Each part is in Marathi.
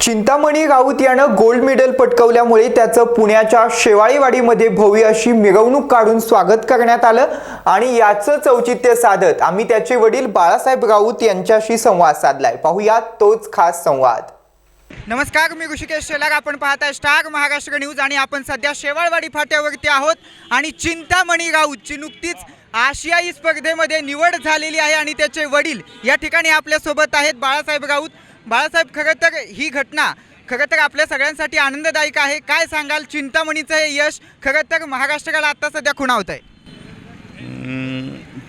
चिंतामणी राऊत यानं गोल्ड मेडल पटकवल्यामुळे त्याचं पुण्याच्या शेवाळीवाडीमध्ये भव्य अशी मिरवणूक काढून स्वागत करण्यात आलं आणि याचं औचित्य साधत आम्ही त्याचे वडील बाळासाहेब राऊत यांच्याशी संवाद साधलाय. पाहूया तोच खास संवाद. नमस्कार मी ऋषिकेश शेलार. आपण पाहताय स्टार महाराष्ट्र न्यूज आणि आपण सध्या शेवाळवाडी फाट्यावरती आहोत आणि चिंतामणी राऊतची नुकतीच आशियाई स्पर्धेमध्ये निवड झालेली आहे आणि त्याचे वडील या ठिकाणी आपल्यासोबत आहेत. बाळासाहेब राऊत बाळासाहेब खरं तर ही घटना खरं तर आपल्या सगळ्यांसाठी आनंददायक आहे. काय सांगाल? चिंतामणीचं हे यश खरं तर महाराष्ट्राला आता सध्या खुणावत आहे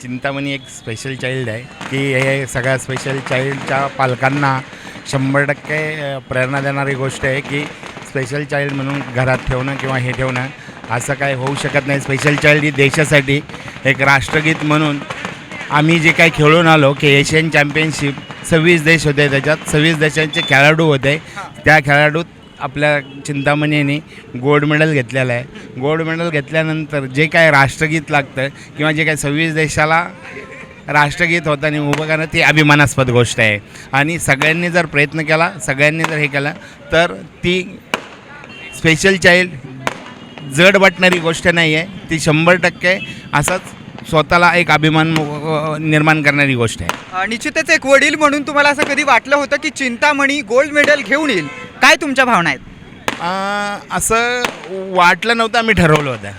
चिंतामणी एक स्पेशल चाइल्ड आहे. की हे सगळ्या स्पेशल चाइल्डच्या पालकांना शंभर टक्के प्रेरणा देणारी गोष्ट आहे की स्पेशल चाइल्ड म्हणून घरात ठेवणं किंवा हे ठेवणं असं काय होऊ शकत नाही. स्पेशल चाइल्ड ही देशासाठी एक राष्ट्रगीत म्हणून आम्ही जे काही खेळून आलो की एशियन चॅम्पियनशिप सव्वीस देश होते त्याच्यात सव्वीस देशांचे खेळाडू होते. त्या खेळाडूत आपल्या चिंतामणीने गोल्ड मेडल घेतलेलं आहे. गोल्ड मेडल घेतल्यानंतर जे काय राष्ट्रगीत लागतं किंवा जे काय सव्वीस देशाला राष्ट्रगीत होताना उभं करणं ती अभिमानास्पद गोष्ट आहे. आणि सगळ्यांनी जर प्रयत्न केला सगळ्यांनी जर हे केलं तर ती स्पेशल चाइल्ड जड वाटणारी गोष्ट नाही आहे ती शंभर टक्के असंच स्वतःला एक अभिमान निर्माण करणारी गोष्ट आहे. अ, निश्चितच एक वडील म्हणून तुम्हाला असं कधी वाटलं होतं की चिंतामणी गोल्ड मेडल घेऊन येईल? काय तुमच्या भावना आहेत? असं वाटलं नव्हतं आम्ही ठरवलं होतं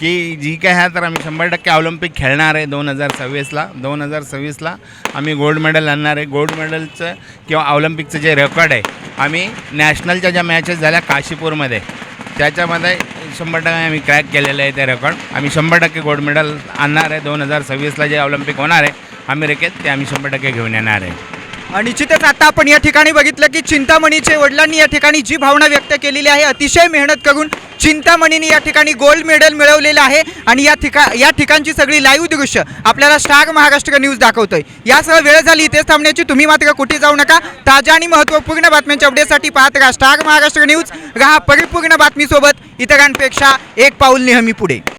की जी काय आहे तर आम्ही शंभर टक्के ऑलिम्पिक खेळणार आहे दोन हजार सव्वीसला. दोन हजार सव्वीसला आम्ही गोल्ड मेडल आणणार आहे. गोल्ड मेडलचं किंवा ऑलिम्पिकचं जे रेकॉर्ड आहे आम्ही नॅशनलच्या ज्या मॅचेस झाल्या काशीपूरमध्ये त्याच्यामध्ये शंभर टक्के आम्ही क्रॅक केलेलं आहे ते रेकॉर्ड. आम्ही शंभर टक्के गोल्ड मेडल आणणार आहे. दोन हजार सव्वीसला जे ऑलिम्पिक होणार आहे अमेरिकेत ते आम्ही शंभर टक्के घेऊन येणार आहे. निश्चितच आता आपण या ठिकाणी बघितलं की चिंतामणीचे वडिलांनी या ठिकाणी जी भावना व्यक्त केलेली आहे अतिशय मेहनत करून चिंतामणीने या ठिकाणी गोल्ड मेडल मिळवलेलं आहे आणि या ठिका या ठिकाणची सगळी लाईव्ह दृश्य आपल्याला स्टार महाराष्ट्र न्यूज दाखवतोय. यासह वेळ झाली इथेच थांबण्याची तुम्ही मात्र कुठे जाऊ नका. ताज्या आणि महत्त्वपूर्ण बातम्यांच्या अपडेटसाठी पाहत राहा स्टार महाराष्ट्र न्यूज. राहा परिपूर्ण बातमीसोबत. इतरांपेक्षा एक पाऊल नेहमी पुढे.